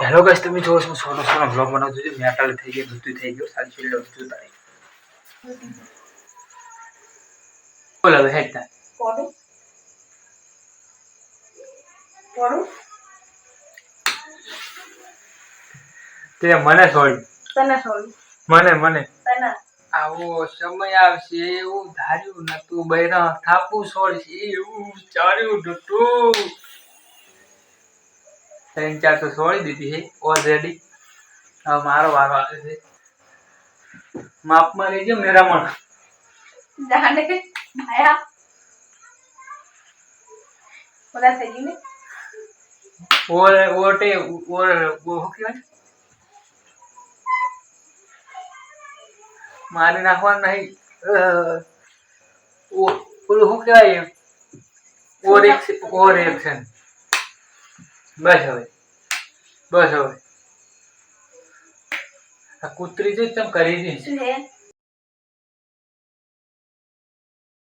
Hello guys તમે જોવો છો સોનો સોનો બ્લોગ બનાવતો છું. મેટાલ થઈ ગયો બધું થઈ ગયું. સારી છેલ્લે જોતા તારી બોલ હવે હેડ તા. તે મને છોડ. તને છોડ. મને મને. તને. આવો સમય આવશે એવું ધાર્યું નતું. બૈરા થાપું છોડશે એવું ચાર્યું નતું. ત્રણ ચાર તો છોડી દીધી છે ઓલરેડી હવે મારો વારો આવે છે. માપમાં લેજો મેરામણ. જાને ભાયા બધા થઈ ગયું ને? ઓર ઓટે ઓર ઓ કહેવાય? મારી નાખવાનું નહીં. ઓલું શું કહેવાય ઓર ઓર એક્શન બસ હવે. બસ હવે. આ કૂતરી જો ચમ કરી દી